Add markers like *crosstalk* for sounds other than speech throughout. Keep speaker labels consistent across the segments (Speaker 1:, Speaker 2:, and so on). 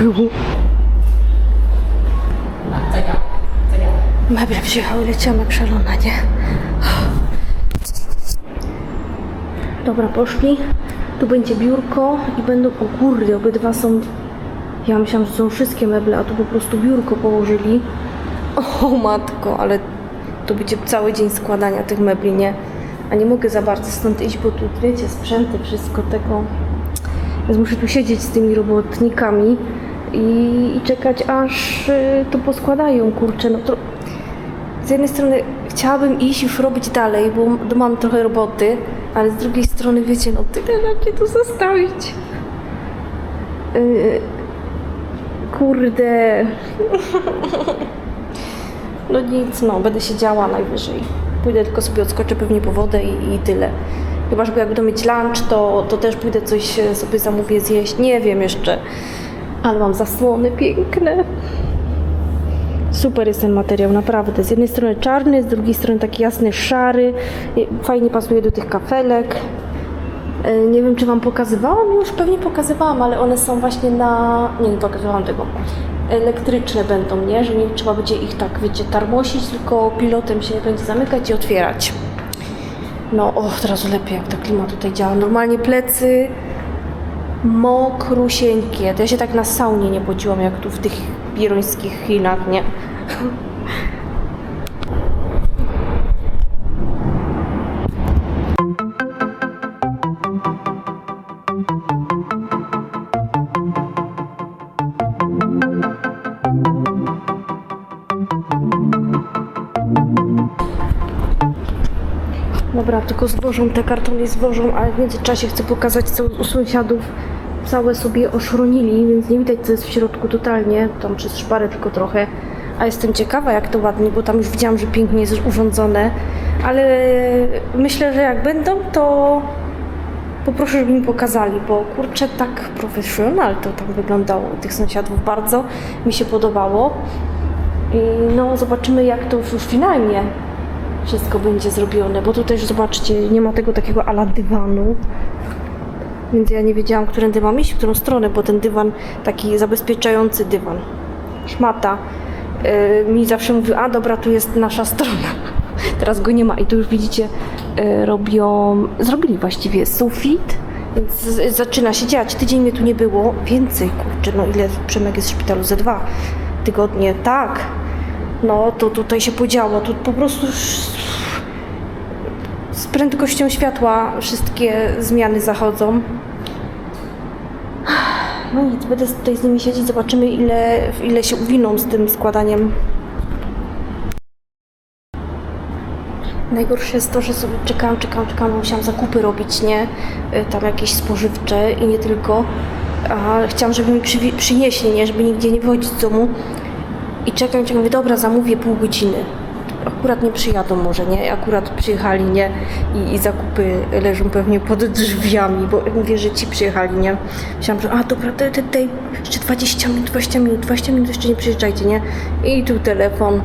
Speaker 1: było. Meble przyjechały, leciałam jak szalona, nie? Dobra, poszli. Tu będzie biurko i będą... O kurde, obydwa są... Ja myślałam, że są wszystkie meble, a tu po prostu biurko położyli. O matko, ale to będzie cały dzień składania tych mebli, nie? A nie mogę za bardzo stąd iść, bo tu wiecie, sprzęty, wszystko tego. Więc muszę tu siedzieć z tymi robotnikami i, i czekać, aż y, to poskładają, kurczę. No to z jednej strony chciałabym iść już robić dalej, bo mam trochę roboty, ale z drugiej strony wiecie, no tyle raczej tu zostawić. Yy, kurde. *laughs* No nic, no, będę siedziała najwyżej. Pójdę tylko sobie odskoczę pewnie po wodę i, i tyle. Chyba, że jak będę mieć lunch, to, to też pójdę coś e, sobie zamówię zjeść. Nie wiem jeszcze. Ale mam zasłony piękne. Super jest ten materiał, naprawdę. Z jednej strony czarny, z drugiej strony taki jasny, szary. Fajnie pasuje do tych kafelek. E, Nie wiem, czy Wam pokazywałam już, pewnie pokazywałam, ale one są właśnie na... Nie, nie pokazywałam tego. Elektryczne będą, nie? Że nie trzeba będzie ich tak, wiecie, tarmosić, tylko pilotem się będzie zamykać i otwierać. No, o, teraz lepiej, jak ta klima tutaj działa. Normalnie plecy mokrusieńkie. To ja się tak na saunie nie pociłam, jak tu w tych birońskich Chinach, nie? Tylko zwożą te kartony, zwożą, ale w międzyczasie chcę pokazać, co u sąsiadów całe sobie oszronili, więc nie widać, co jest w środku totalnie, tam przez szparę tylko trochę. A jestem ciekawa, jak to ładnie, bo tam już widziałam, że pięknie jest urządzone, ale myślę, że jak będą, to poproszę, żeby mi pokazali, bo kurczę, tak profesjonal to tam wyglądało u tych sąsiadów bardzo, mi się podobało. I no, zobaczymy, jak to już finalnie wszystko będzie zrobione, bo tu też zobaczcie, nie ma tego takiego ala dywanu. Więc ja nie wiedziałam, którędy mam iść, w którą stronę, bo ten dywan, taki zabezpieczający dywan, szmata, yy, mi zawsze mówił, a dobra, tu jest nasza strona. *laughs* Teraz go nie ma i tu już widzicie, yy, robią, zrobili właściwie sufit, więc zaczyna się dziać. Tydzień mnie tu nie było, więcej, kurczę, no ile Przemek jest w szpitalu? Ze dwa tygodnie, tak. No, to tutaj się podziało, tu po prostu z prędkością światła wszystkie zmiany zachodzą. No nic, będę tutaj z nimi siedzieć, zobaczymy ile, ile się uwiną z tym składaniem. Najgorsze jest to, że sobie czekałam, czekałam, czekałam, bo musiałam zakupy robić, nie? Y, Tam jakieś spożywcze i nie tylko. A chciałam, żeby mi przynieśli, nie? Żeby nigdzie nie wychodzić z domu. I czekam, czekam, mówię, dobra, zamówię pół godziny. Akurat nie przyjadą może, nie? Akurat przyjechali, nie? I, I zakupy leżą pewnie pod drzwiami, bo mówię, że ci przyjechali, nie? Myślałam, że a dobra, daj, daj, daj, jeszcze 20 minut, 20 minut, 20 minut jeszcze nie przyjeżdżajcie, nie? I tu telefon.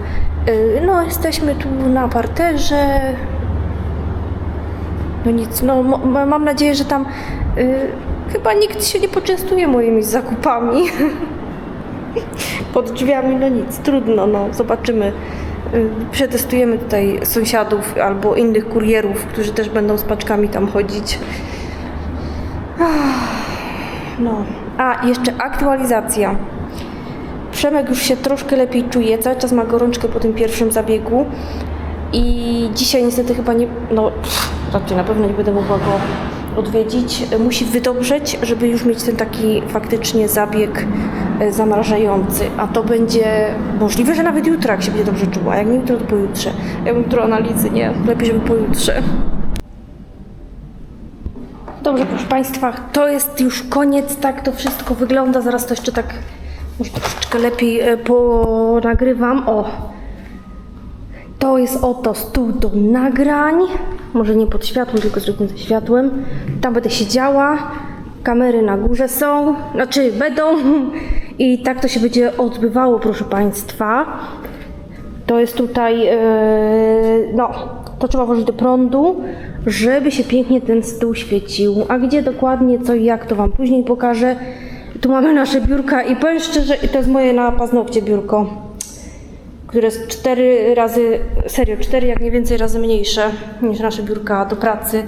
Speaker 1: Y, No, jesteśmy tu na parterze. No nic, no mam nadzieję, że tam y, chyba nikt się nie poczęstuje moimi zakupami. *laughs* pod drzwiami, no nic, trudno, no zobaczymy. Y, Przetestujemy tutaj sąsiadów albo innych kurierów, którzy też będą z paczkami tam chodzić. No, a jeszcze aktualizacja. Przemek już się troszkę lepiej czuje, cały czas ma gorączkę po tym pierwszym zabiegu i dzisiaj niestety chyba nie, no raczej na pewno nie będę mogła go odwiedzić. Musi wydobrzeć, żeby już mieć ten taki faktycznie zabieg zamrażający, a to będzie możliwe, że nawet jutro, jak się będzie dobrze czuła, jak nie jutro, to pojutrze. Ja jutro analizy, nie, lepiej, żeby pojutrze. Dobrze, proszę Państwa, to jest już koniec, tak to wszystko wygląda. Zaraz to jeszcze tak, może troszeczkę lepiej e, ponagrywam. O, to jest oto stół do nagrań. Może nie pod światłem, tylko zrobię ze światłem. Tam będę siedziała. Kamery na górze są, znaczy będą. I tak to się będzie odbywało, proszę Państwa. To jest tutaj, e, no, to trzeba włożyć do prądu, żeby się pięknie ten stół świecił. A gdzie dokładnie, co i jak, to Wam później pokażę. Tu mamy nasze biurka i powiem szczerze, to jest moje na paznokcie biurko, które jest cztery razy, serio, cztery jak nie więcej razy mniejsze niż nasze biurka do pracy.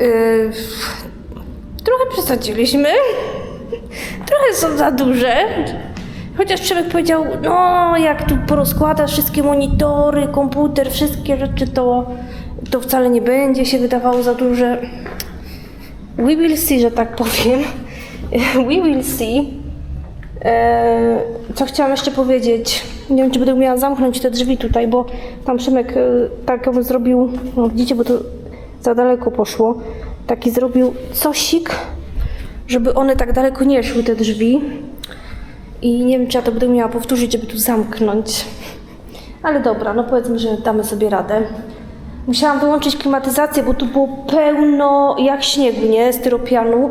Speaker 1: Yy, trochę przesadziliśmy. Trochę są za duże. Chociaż Przemek powiedział, no jak tu porozkładasz wszystkie monitory, komputer, wszystkie rzeczy, to, to wcale nie będzie się wydawało za duże. We will see, że tak powiem. *laughs* We will see. Eee, co chciałam jeszcze powiedzieć? Nie wiem, czy będę umiała zamknąć te drzwi tutaj, bo tam Szymek e, taką zrobił, no widzicie, bo to za daleko poszło. Taki zrobił cosik, żeby one tak daleko nie szły, te drzwi. I nie wiem, czy ja to będę miała powtórzyć, żeby tu zamknąć. Ale dobra, no powiedzmy, że damy sobie radę. Musiałam wyłączyć klimatyzację, bo tu było pełno jak śniegu, nie? Styropianu.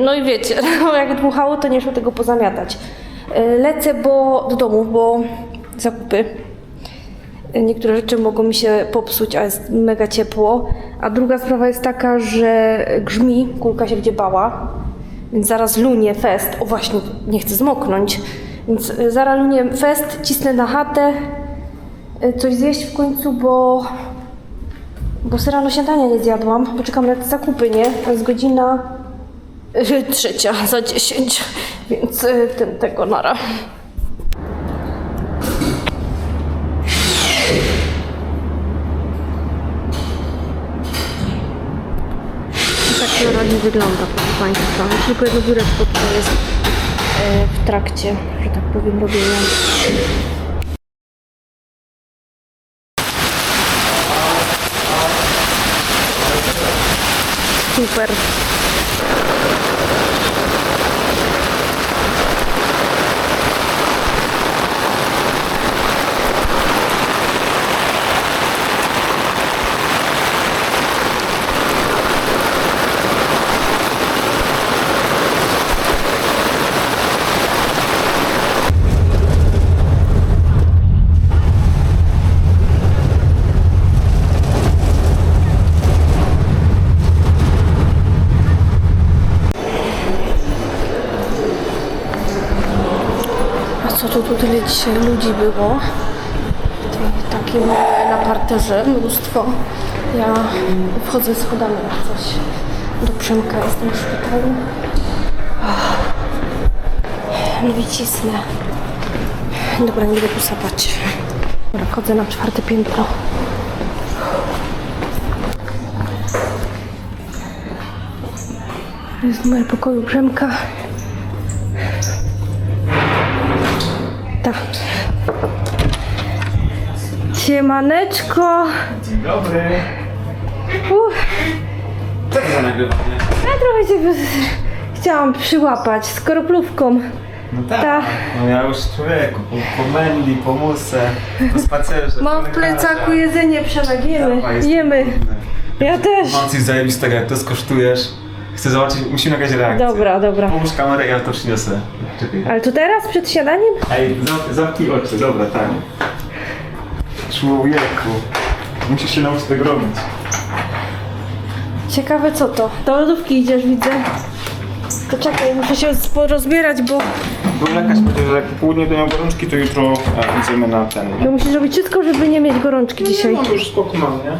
Speaker 1: No i wiecie, *laughs* no jak dmuchało, to nie szło tego pozamiatać. E, Lecę bo, do domu, bo zakupy. E, Niektóre rzeczy mogą mi się popsuć, a jest mega ciepło. A druga sprawa jest taka, że grzmi, kulka się będzie bała, więc zaraz lunie fest. O właśnie, nie chcę zmoknąć. Więc e, zaraz lunie fest, cisnę na chatę, e, coś zjeść w końcu, bo bo sobie rano śniadania nie zjadłam. Poczekam na te zakupy, nie? To jest godzina y, trzecia za dziesięć, więc y, ten, tego nara. Tak to wygląda, Państwa. Tylko jedno biureczko tutaj jest e, w trakcie, że tak powiem, robienia. Super. A co tu, tu tyle dzisiaj ludzi było? Takie małe na parterze, mnóstwo. Ja wchodzę schodami jak coś do Przemka, jestem w szpitalu. No i. Dobra, nie będę tu sapać. Dobra, chodzę na czwarte piętro. Jest numer pokoju Przemka. Tak. Siemaneczko.
Speaker 2: Dzień dobry.
Speaker 1: Uff,
Speaker 2: Co to za nagrywanie?
Speaker 1: ja trochę cię chciałam przyłapać z koroplówką.
Speaker 2: No tak.
Speaker 1: Ta.
Speaker 2: No ja już człowieku, po, po Menli, po Musę, po spacerze.
Speaker 1: Mam w plecaku jedzenie, Przemek,
Speaker 2: Dawaj,
Speaker 1: jemy,
Speaker 2: jest
Speaker 1: jemy. Ja też.
Speaker 2: Mam coś zajebistego, jak to skosztujesz. Chcę zobaczyć, musimy jakaś reakcja.
Speaker 1: Dobra, dobra.
Speaker 2: Połóż kamerę, ja to przyniosę. Czekaj.
Speaker 1: Ale to teraz, przed śniadaniem?
Speaker 2: Ej, zam- zamknij oczy, dobra, tak. Człowieku, musisz się nauczyć tego robić.
Speaker 1: Ciekawe co to. Do lodówki idziesz, widzę. To czekaj, muszę się spo- rozbierać, bo
Speaker 2: Był lekarz powiedział, że jak po południu miał gorączki, to jutro a, idziemy na ten.
Speaker 1: bo musisz robić wszystko, żeby nie mieć gorączki dzisiaj.
Speaker 2: No już spokój mam, nie?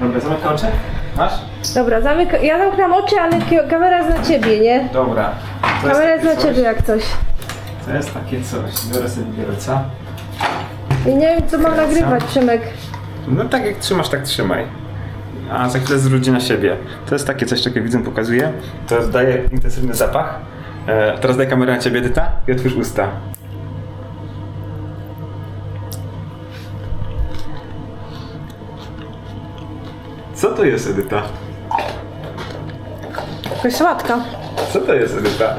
Speaker 2: Dobra, zamykam oczy? Masz?
Speaker 1: Dobra, zamyka... ja oczy, ale ki- kamera jest na ciebie, nie?
Speaker 2: Dobra. To
Speaker 1: Kamera jest
Speaker 2: takie
Speaker 1: na ciebie jak coś.
Speaker 2: To jest takie coś. Biorę sobie wielca.
Speaker 1: I nie wiem, co mam nagrywać, Przemek.
Speaker 2: No tak jak trzymasz, tak trzymaj. A za chwilę zwróci na siebie. To jest takie coś, czego widzę, pokazuję. To daje intensywny zapach. E, teraz daj kamerę na ciebie, Edyta, i otwórz usta. Co to jest, Edyta?
Speaker 1: Jakaś sałatka.
Speaker 2: Co to jest, Edyta?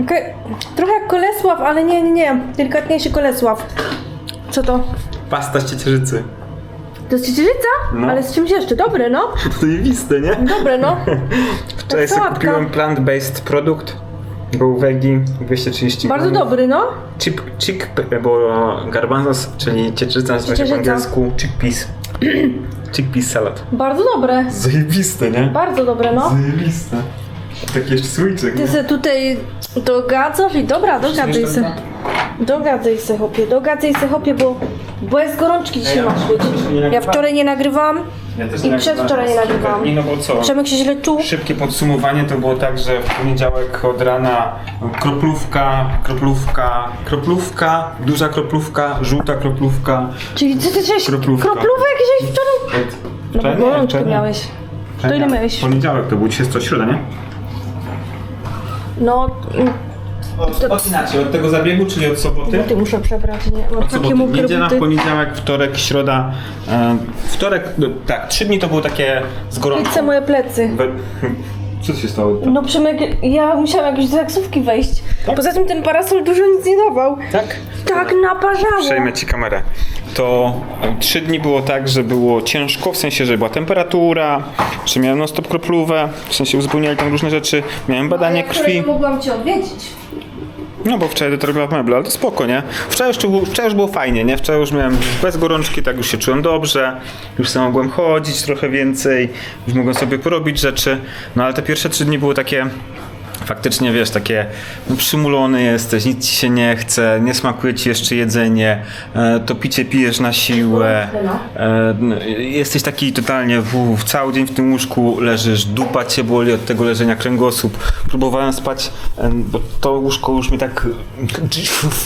Speaker 1: Okej, Trochę jak kolesław, ale nie, nie, nie. Delikatniejszy kolesław. Co to?
Speaker 2: Pasta z ciecierzycy.
Speaker 1: To jest ciecierzyca?
Speaker 2: No.
Speaker 1: Ale z czymś jeszcze. Dobre, no. *laughs*
Speaker 2: Zajebiste, nie?
Speaker 1: Dobre, no. *laughs*
Speaker 2: Wczoraj sobie
Speaker 1: sałatka.
Speaker 2: kupiłem plant-based produkt Był wegi 230
Speaker 1: Bardzo
Speaker 2: gramów.
Speaker 1: dobry, no.
Speaker 2: Chip, chick, bo garbanzos, czyli ciecierzyca nazywa się po
Speaker 1: Ciecierzyca.
Speaker 2: angielsku chickpeas. *clears throat* chickpeas salad.
Speaker 1: Bardzo dobre.
Speaker 2: Zajebiste, nie?
Speaker 1: Bardzo dobre, no.
Speaker 2: Zajebiste. Taki jeszcze słoiczek,
Speaker 1: Ty se tutaj dogadzasz i dobra, dogadaj se. Dogadaj se chłopie, dogadaj se chłopie, bo bez gorączki dzisiaj
Speaker 2: Ja
Speaker 1: masz
Speaker 2: nie
Speaker 1: Ja wczoraj nie nagrywałam
Speaker 2: Ja też
Speaker 1: i przedwczoraj nie nagrywałam.
Speaker 2: Nie, no bo co?
Speaker 1: Przemek się źle czuł.
Speaker 2: Szybkie podsumowanie to było tak, że w poniedziałek od rana kroplówka, kroplówka, kroplówka, duża kroplówka, żółta kroplówka.
Speaker 1: Czyli ty, ty żeś
Speaker 2: Kroplówka.
Speaker 1: kroplówek jakieś wczoraj? No
Speaker 2: Wczoraj
Speaker 1: bo gorączkę miałeś. To ile miałeś?
Speaker 2: Poniedziałek to był, dzisiaj jest co, środa, nie?
Speaker 1: No,
Speaker 2: Od, od inaczej, od tego zabiegu, czyli od soboty?
Speaker 1: ty muszę przebrać, nie?
Speaker 2: Od
Speaker 1: takie
Speaker 2: soboty, niedziela,
Speaker 1: buty.
Speaker 2: poniedziałek, wtorek, środa. E, wtorek, no, tak, trzy dni to były takie z gorączką.
Speaker 1: Widzę moje plecy.
Speaker 2: We... *laughs* Co się stało?
Speaker 1: No Przemek, ja musiałam jakoś do taksówki wejść.
Speaker 2: Tak?
Speaker 1: Poza tym ten parasol dużo nic nie dawał.
Speaker 2: Tak?
Speaker 1: Tak naparzało.
Speaker 2: Przejmę ci kamerę. To trzy dni było tak, że było ciężko, w sensie, że była temperatura, że miałem non stop kroplówę, w sensie uzupełniali tam różne rzeczy, miałem badanie
Speaker 1: Ja wczoraj
Speaker 2: krwi.
Speaker 1: nie mogłam cię odwiedzić.
Speaker 2: No bo wczoraj to robiła meble, ale to spoko, nie? Wczoraj już, było- wczoraj już było fajnie, nie? Wczoraj już miałem bez gorączki, tak już się czułem dobrze, już sobie mogłem chodzić trochę więcej, już mogłem sobie porobić rzeczy, no ale te pierwsze trzy dni były takie faktycznie, wiesz, takie no, przymulony jesteś, nic ci się nie chce, nie smakuje ci jeszcze jedzenie, e, to picie pijesz na siłę, e, jesteś taki totalnie w, w cały dzień w tym łóżku leżysz, dupa cię boli od tego leżenia kręgosłup. Próbowałem spać, e, bo to łóżko już mnie tak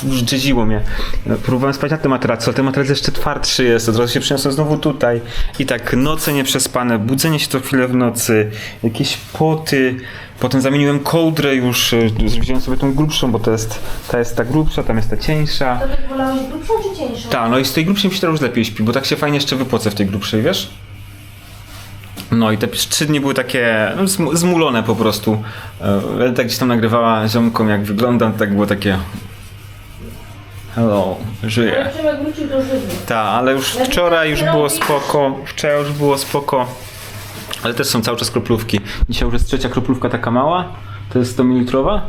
Speaker 2: drzeziło mnie. E, Próbowałem spać na tym materacu, a ten materac jeszcze twardszy jest, od razu się przyniosłem znowu tutaj i tak noce nieprzespane, budzenie się co chwilę w nocy, jakieś poty, Potem zamieniłem kołdrę już, e, wziąłem sobie tą grubszą, bo to jest, ta jest ta grubsza, tam jest ta cieńsza.
Speaker 1: To ty wolałeś grubszą czy cieńszą?
Speaker 2: Tak, no i z tej grubszej mi się teraz już lepiej śpi, bo tak się fajnie jeszcze wypocę w tej grubszej, wiesz? No i te trzy dni były takie no, zmu- zmulone po prostu. E, Tak gdzieś tam nagrywała ziomką jak wyglądam, tak było takie... Hello, żyję. Tak, ale już wczoraj już było spoko, wczoraj już było spoko, ale też są cały czas kroplówki. Dzisiaj już jest trzecia kroplówka taka mała, to jest 100 ml.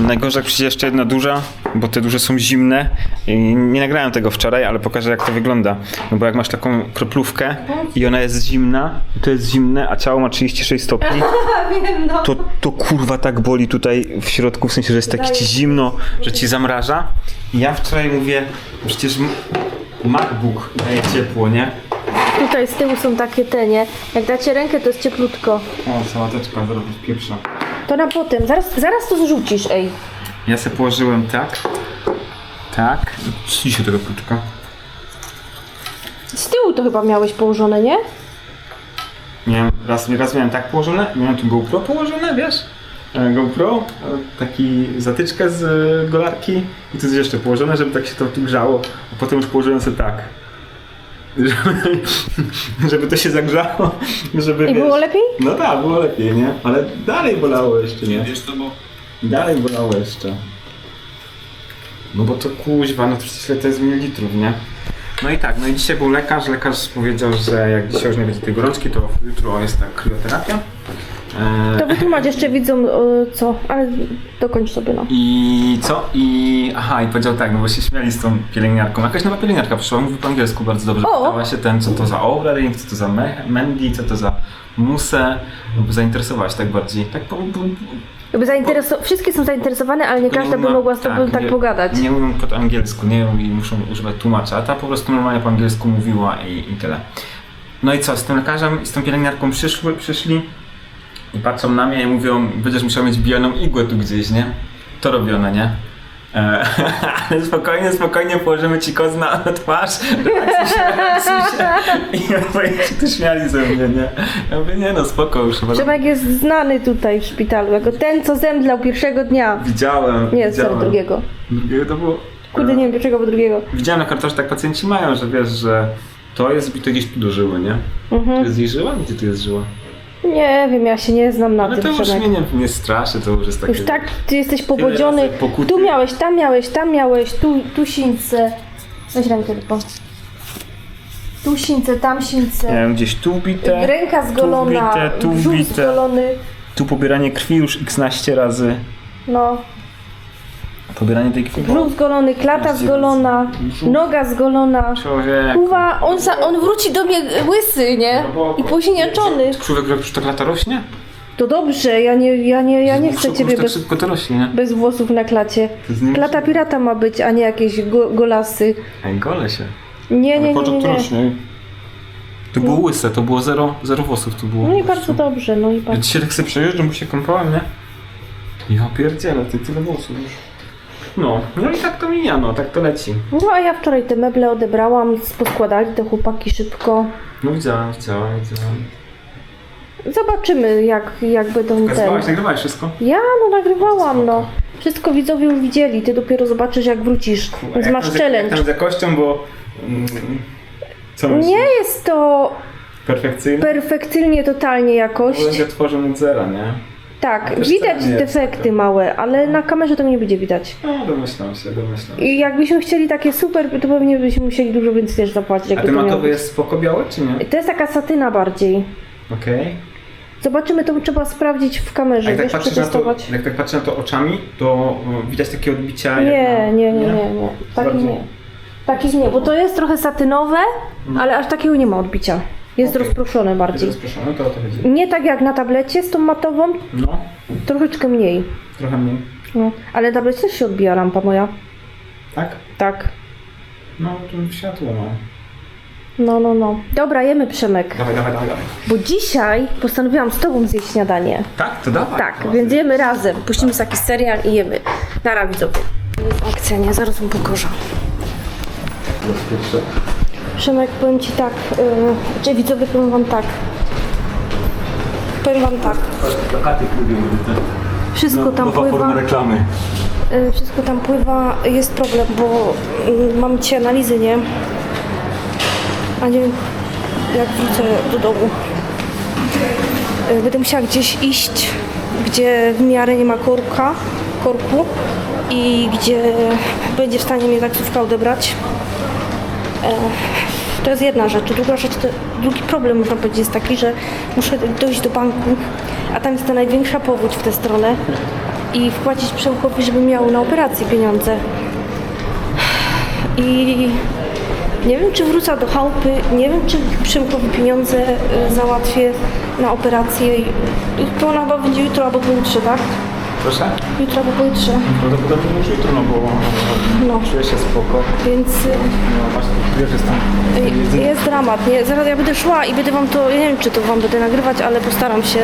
Speaker 2: Najgorzej jak przyjdzie jeszcze jedna duża, bo te duże są zimne. I nie nagrałem tego wczoraj, ale pokażę jak to wygląda. No bo jak masz taką kroplówkę i ona jest zimna, to jest zimne, a ciało ma 36 stopni, *laughs*
Speaker 1: Wiem, no.
Speaker 2: to, to kurwa tak boli tutaj w środku, w sensie, że jest taki ci zimno, że ci zamraża. I ja wczoraj mówię, przecież MacBook daje ciepło, nie?
Speaker 1: Tutaj z tyłu są takie te, nie? Jak dacie rękę, to jest cieplutko.
Speaker 2: O, sałateczka, zaraz pierwsza.
Speaker 1: To na potem. Zaraz, zaraz to zrzucisz, ej.
Speaker 2: Ja se położyłem tak, tak. Co dzisiaj tego krótka?
Speaker 1: Z tyłu to chyba miałeś położone, nie?
Speaker 2: Miałem, raz, raz miałem tak położone, miałem tu GoPro położone, wiesz? E, GoPro, e, taki zatyczkę z e, golarki i tu jest jeszcze położone, żeby tak się to tu grzało, a potem już położyłem sobie tak. Żeby, *laughs* żeby to się zagrzało, żeby
Speaker 1: I
Speaker 2: wiesz,
Speaker 1: było lepiej?
Speaker 2: No tak, było lepiej, nie? Ale dalej bolało jeszcze, nie? Wiesz to, bo... Dalej bolało jeszcze. No bo to kuźwa, no to przecież ile to jest mililitrów, nie? No i tak, no i dzisiaj był lekarz, lekarz powiedział, że jak dzisiaj już nie będzie tej gorączki, to jutro jest ta krioterapia. E,
Speaker 1: To wytłumacz jeszcze widzom o, co, ale dokończ sobie, no.
Speaker 2: I co? I aha, i powiedział tak, no bo się śmiali z tą pielęgniarką. Jakaś nowa pielęgniarka przyszła, mówi po angielsku bardzo dobrze.
Speaker 1: O!
Speaker 2: Pytała się ten, co to za Ourring, co to za Me- Mendy, co to za Musę. No, bo zainteresowała się tak bardziej. Tak po, po,
Speaker 1: Jakby zaintereso- wszystkie są zainteresowane, ale nie każda by mogła z tobą tak
Speaker 2: nie-
Speaker 1: pogadać.
Speaker 2: Nie mówią po angielsku, nie i muszą używać tłumacza. A ta po prostu normalnie po angielsku mówiła i, i tyle. No i co, z tym lekarzem i z tą pielęgniarką przyszły, przyszli i patrzą na mnie i mówią, będziesz musiał mieć bijaną igłę tu gdzieś, nie? To robione, nie? Ale *laughs* spokojnie, spokojnie położymy ci koz na twarz, relaksuj się, relaksuj się. I ja mówię, tu śmiali ze mnie, nie? Ja mówię, nie no, spoko już.
Speaker 1: Przemek jest znany tutaj w szpitalu, jako ten, co zemdlał pierwszego dnia.
Speaker 2: Widziałem,
Speaker 1: Nie,
Speaker 2: widziałem.
Speaker 1: drugiego.
Speaker 2: Drugiego to było...
Speaker 1: Kurde, nie wiem dlaczego, bo drugiego.
Speaker 2: Widziałem na korytarzu, tak pacjenci mają, że wiesz, że to jest bite gdzieś tu do żyły, nie?
Speaker 1: Mhm.
Speaker 2: To jest jej żyła? Gdzie tu jest żyła?
Speaker 1: Nie wiem, ja się nie znam na
Speaker 2: Ale to
Speaker 1: tym,
Speaker 2: już
Speaker 1: Przemek.
Speaker 2: mnie nie, nie straszy, to już jest takie...
Speaker 1: Już tak, ty jesteś
Speaker 2: razy pokuty.
Speaker 1: Tu miałeś, tam miałeś, tam miałeś, tu, tu sińce. Weź rękę tylko. Tu sińce, tam
Speaker 2: Nie
Speaker 1: sińce.
Speaker 2: wiem, gdzieś tu bite,
Speaker 1: Ręka zgolona,
Speaker 2: tu bite, tu
Speaker 1: brzuch
Speaker 2: bite,
Speaker 1: zgolony.
Speaker 2: tu pobieranie krwi już x-naście razy.
Speaker 1: No.
Speaker 2: Pobieranie tej krwi.
Speaker 1: Brzuch zgolony, klata zgolona, noga zgolona.
Speaker 2: Człowiek.
Speaker 1: Kuwa, on, za, on wróci do mnie łysy, nie? I posiniaczony.
Speaker 2: Człowiek jak już tak lata rośnie?
Speaker 1: To dobrze, ja nie, ja nie, ja nie chcę ciebie
Speaker 2: tak
Speaker 1: bez,
Speaker 2: szybko to rośnie, nie?
Speaker 1: bez włosów na klacie. Klata pirata ma być, a nie jakieś go, golasy.
Speaker 2: Ej, gole się.
Speaker 1: Nie, nie, nie, nie.
Speaker 2: to
Speaker 1: nie.
Speaker 2: rośnie. To było łyse, to było zero, zero włosów tu było.
Speaker 1: No i bardzo dobrze, no i
Speaker 2: Ja
Speaker 1: bardzo.
Speaker 2: dzisiaj tak sobie przejeżdżam, bo się kąpałem, nie? Ja pierdzielę, ty tyle włosów już. No, no i tak to mija, no, tak to leci.
Speaker 1: No a ja wczoraj te meble odebrałam, poskładali te chłopaki szybko.
Speaker 2: No widziałem, widziałem, widziałem.
Speaker 1: Zobaczymy jak, jak będą.
Speaker 2: Pokazywałaś, nagrywałeś wszystko?
Speaker 1: Ja no nagrywałam, no. Wszystko widzowie już widzieli, ty dopiero zobaczysz jak wrócisz.
Speaker 2: Jak
Speaker 1: masz
Speaker 2: tam z- Jak
Speaker 1: challenge.
Speaker 2: tam z jakością, bo... Mm, co myślisz?
Speaker 1: Nie jest to
Speaker 2: Perfekcyjne?
Speaker 1: perfekcyjnie, totalnie jakość.
Speaker 2: Bo że tworzą od zera, nie?
Speaker 1: Tak,
Speaker 2: też
Speaker 1: widać
Speaker 2: wcale nie jest
Speaker 1: defekty
Speaker 2: taka.
Speaker 1: małe, ale na kamerze to nie będzie widać.
Speaker 2: No, domyślam się, domyślam.
Speaker 1: I jakbyśmy chcieli takie super, to pewnie byśmy musieli dużo więcej też zapłacić.
Speaker 2: A
Speaker 1: Jakby to miało
Speaker 2: matowy
Speaker 1: być.
Speaker 2: jest spoko biały, czy nie?
Speaker 1: To jest taka satyna bardziej.
Speaker 2: Okej.
Speaker 1: Zobaczymy, to trzeba sprawdzić w kamerze,
Speaker 2: A jak tak,
Speaker 1: wiesz,
Speaker 2: patrzę na to,
Speaker 1: przetestować.
Speaker 2: jak tak patrzę na to oczami, to y, widać takie odbicia jak
Speaker 1: Nie,
Speaker 2: na...
Speaker 1: nie, nie, nie, nie. Takich
Speaker 2: Bardziej-
Speaker 1: nie. Takich nie, bo to jest trochę satynowe, ale aż takiego nie ma odbicia. Jest
Speaker 2: Okej.
Speaker 1: rozproszone
Speaker 2: Jest
Speaker 1: bardziej.
Speaker 2: rozproszone, to o to chodzi.
Speaker 1: Nie tak jak na tablecie z tą matową,
Speaker 2: No,
Speaker 1: troszeczkę mniej.
Speaker 2: trochę mniej.
Speaker 1: No, ale na tablecie też się odbija rampa moja.
Speaker 2: Tak?
Speaker 1: Tak.
Speaker 2: No, to światło no.
Speaker 1: No, no, no. Dobra, jemy Przemek.
Speaker 2: Dawaj, dawaj, dawaj, dawaj.
Speaker 1: Bo dzisiaj postanowiłam z tobą zjeść śniadanie.
Speaker 2: Tak? To dawaj.
Speaker 1: Tak,
Speaker 2: No,
Speaker 1: więc jemy razem. Puścimy sobie taki serial i jemy. Nara widzowie. Jest akcja, nie? Zaraz mu pokorza.
Speaker 2: Rozpieprze.
Speaker 1: Przemek, powiem ci tak, yy, czy widzowie powiem wam tak. Powiem wam tak.
Speaker 3: Plakaty.
Speaker 1: Wszystko tam
Speaker 3: Nowa forma
Speaker 1: pływa.
Speaker 3: reklamy.
Speaker 1: Y, Wszystko tam pływa, jest problem, bo y, mam dzisiaj analizy, nie? A nie wiem, jak wrócę do domu. Y, Będę musiała gdzieś iść, gdzie w miarę nie ma korka, korku i gdzie będzie w stanie mnie taksówka odebrać. E, To jest jedna rzecz. Druga rzecz, to, drugi problem można powiedzieć jest taki, że muszę dojść do banku, a tam jest ta największa powódź w tę stronę i wpłacić Przemkowi, żeby miał na operację pieniądze. I nie wiem, czy wrócę do chałupy, nie wiem, czy Przemkowi pieniądze y, załatwię na operację. To ona chyba będzie jutro albo pojutrze, tak?
Speaker 2: Proszę?
Speaker 1: Jutro albo pojutrze.
Speaker 2: Prawdopodobnie już jutro, no bo
Speaker 1: No,
Speaker 2: czuję się spoko.
Speaker 1: więc... y,
Speaker 2: No właśnie, wiesz, jestem...
Speaker 1: Ej, Jest dramat, nie? Zaraz ja będę szła i będę wam to, ja nie wiem czy to wam będę nagrywać, ale postaram się.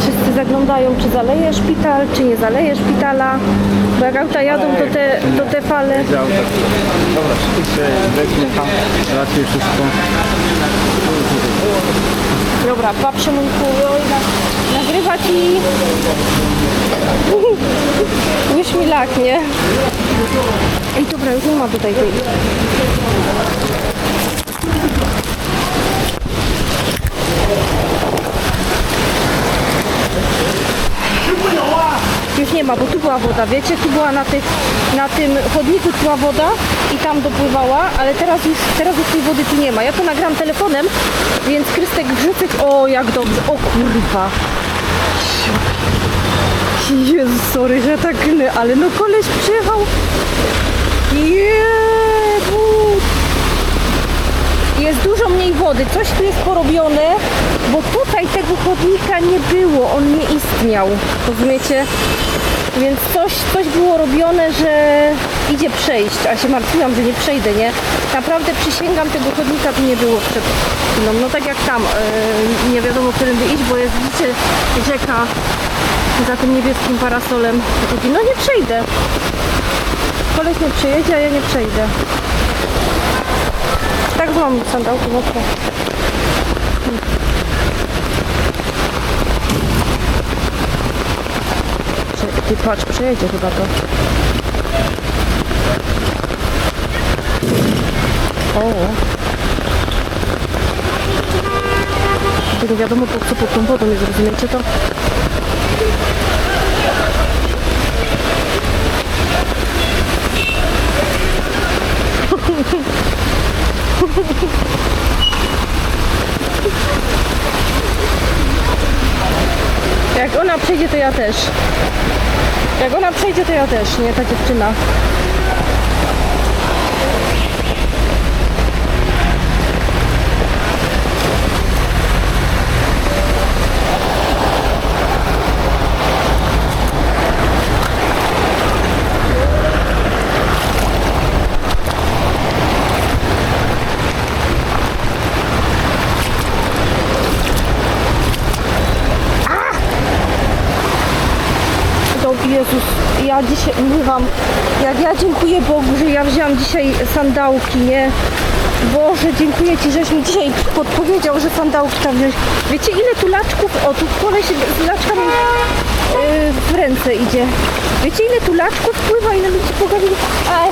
Speaker 1: Wszyscy zaglądają, czy zaleje szpital, czy nie zaleje szpitala. Bo jak auta jadą, to te, to te fale.
Speaker 2: Dobra, szybciej, weźmie tam, raczej wszystko.
Speaker 1: Dobra, patrzę mój nagrywać i... Łyż *laughs* mi lak, nie? Ej, dobra, już nie ma tutaj tej... Już nie ma, bo tu była woda, wiecie? Tu była na, tych, na tym chodniku była woda tam dopływała, ale teraz już, teraz już tej wody tu nie ma. Ja to nagram telefonem, więc Krystek wrzucę... O, jak dobrze. O kurwa. Jezu, sorry, że tak gnę, ale no koleś przyjechał. Jebu. Jest dużo mniej wody, coś tu jest porobione, bo tutaj tego chodnika nie było, on nie istniał, rozumiecie? Więc coś, coś było robione, że idzie przejść, a się martwiłam, że nie przejdę, nie? Naprawdę przysięgam, tego chodnika tu nie było przed chwilą. No tak jak tam, yy, nie wiadomo, którędy iść, bo jest, widzicie, rzeka za tym niebieskim parasolem. No nie przejdę. Koleś nie przejedzie, a ja nie przejdę. Tak mam sandałki mokre. Ty patrz, przejedzie chyba to. O. Nie wiadomo po co pod tą wodą jest, rozumiecie to? *laughs* przejdzie, to ja też. Jak ona przejdzie, to ja też, nie? Ta dziewczyna. To Jezus, ja dzisiaj mówiłam, jak ja dziękuję Bogu, że ja wzięłam dzisiaj sandałki, nie? Boże, dziękuję Ci, żeś mi dzisiaj podpowiedział, że sandałki tam wziąć. Wiecie ile tu laczków, o tu koleś z laczkami yy, w ręce idzie. Wiecie ile tu laczków wpływa, ile ludzi pogawili? Aj,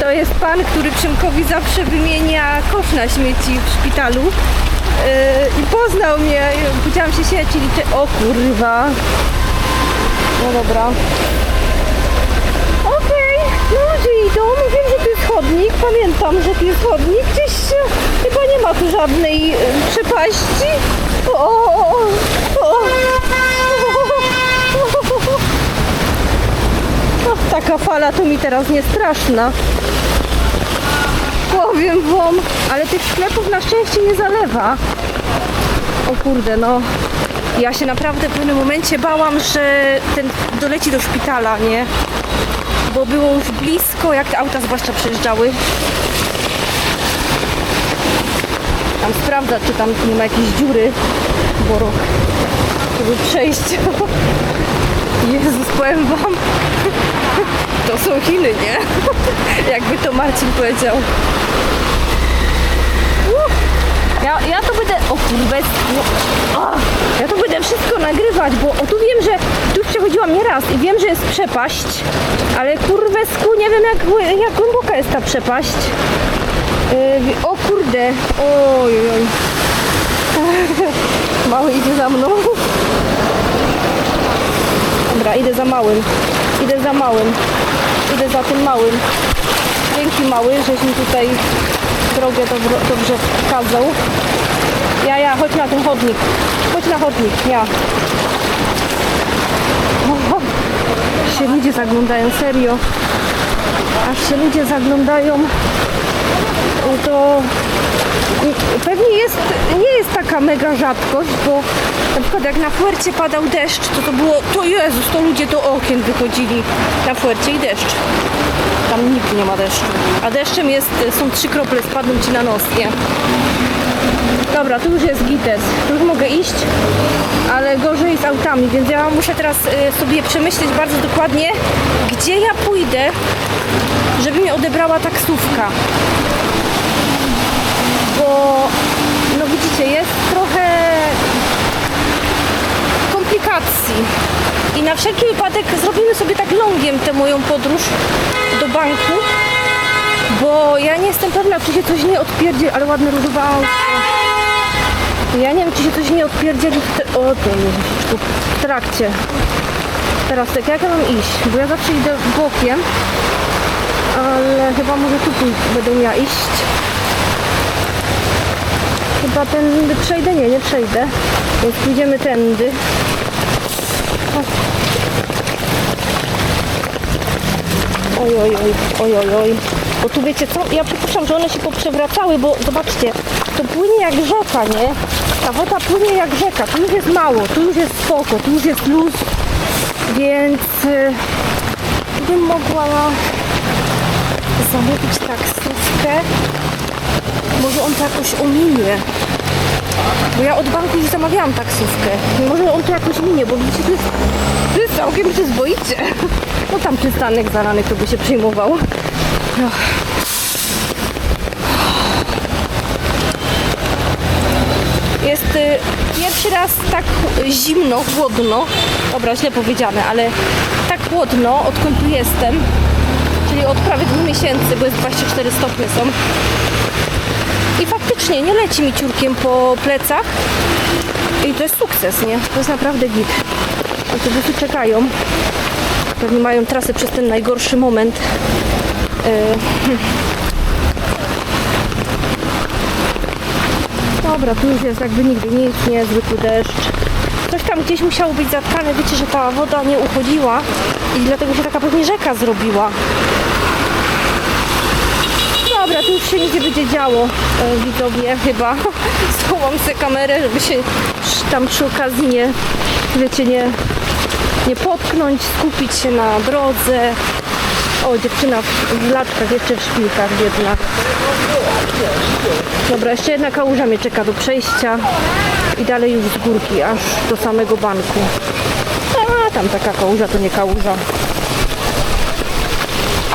Speaker 1: To jest pan, który Przemkowi zawsze wymienia kosz na śmieci w szpitalu. Yy, I poznał mnie, chciałam się sieć i liczę. O kurwa. No dobra. Okej, no ludzie idą, wiem, że tu jest chodnik, pamiętam, że tu jest chodnik, gdzieś chyba nie ma tu żadnej e, przepaści. O, o, o, *laughs* o. Taka fala to mi teraz nie straszna. Powiem wam, ale tych sklepów na szczęście nie zalewa. O kurde, no. Ja się naprawdę w pewnym momencie bałam, że ten doleci do szpitala, nie? Bo było już blisko, jak te auta zwłaszcza przejeżdżały. Tam sprawdza, czy tam nie ma jakiejś dziury w borok, żeby przejść. *laughs* Jezus, powiem wam, to są Chiny, nie? *laughs* Jakby to Marcin powiedział. Ja, ja to będę. O kurwa, no, ja to będę wszystko nagrywać, bo o tu wiem, że tu już przechodziłam nieraz i wiem, że jest przepaść, ale kurwesku nie wiem jak, jak głęboka jest ta przepaść. Yy, o kurde, oj, oj. *laughs* Mały idzie za mną. Dobra, idę za małym. Za małym. Idę za tym małym. Dzięki mały, żeś mi tutaj drogę dobrze wskazał. Ja, ja, chodź na ten chodnik. Chodź na chodnik, ja. O, się ludzie zaglądają, serio. Aż się ludzie zaglądają, to pewnie jest, nie jest taka mega rzadkość, bo na przykład jak na Fuercie padał deszcz, to to było, to Jezus, to ludzie do okien wychodzili na Fuercie i deszcz. Tam nigdy nie ma deszczu. A deszczem jest, są trzy krople, spadną ci na nos, nie? Dobra, tu już jest gites. Tu już mogę iść, ale gorzej z autami, więc ja muszę teraz y, sobie przemyśleć bardzo dokładnie, gdzie ja pójdę, żeby mnie odebrała taksówka. Bo, no widzicie, jest trochę komplikacji. I na wszelki wypadek zrobimy sobie tak longiem tę moją podróż do banku, bo ja nie jestem pewna, czy się coś nie odpierdzieli, ale ładne auto. Ja nie wiem, czy się coś nie odpierdzieli w, te... o, to Jezusiczku, w trakcie. Teraz tak, jak ja mam iść? Bo ja zawsze idę bokiem, ale chyba może tu pój- będę miała iść. Chyba tędy przejdę? Nie, nie przejdę. Więc pójdziemy tędy. Oj, oj, oj, oj, oj. Bo tu wiecie co? Ja przypuszczam, że one się poprzewracały, bo zobaczcie, to płynie jak rzeka, nie? Ta woda płynie jak rzeka. Tu już jest mało, tu już jest spoko, tu już jest luz. Więc y, bym mogła zamówić taksówkę. Może on to jakoś ominie. Bo ja od banku już zamawiałam taksówkę. Może on to jakoś minie, bo widzicie, to jest, to jest całkiem przyzwoicie. No tam przystanek zalanek to by się przyjmował. No. Jest y, pierwszy raz tak zimno, chłodno. Dobra, źle powiedziane, ale tak chłodno, odkąd tu jestem. Czyli od prawie dwóch miesięcy, bo jest 24 stopnie są. Faktycznie nie leci mi ciurkiem po plecach. I to jest sukces, nie? To jest naprawdę git. Autobusy czekają. Pewnie mają trasę przez ten najgorszy moment. Yy. Dobra, tu już jest jakby nigdy nic, nie, zwykły deszcz. Coś tam gdzieś musiało być zatkane, wiecie, że ta woda nie uchodziła i dlatego się taka pewnie rzeka zrobiła. Dobra, tu już się nie będzie działo, e, widzowie, chyba. *laughs* Schowam sobie kamerę, żeby się tam przy okazji nie, wiecie, nie, nie potknąć, skupić się na drodze. O, dziewczyna w, w jeszcze w szpilkach biedna. Dobra, jeszcze jedna kałuża mnie czeka do przejścia i dalej już z górki, aż do samego banku. A, tam taka kałuża to nie kałuża.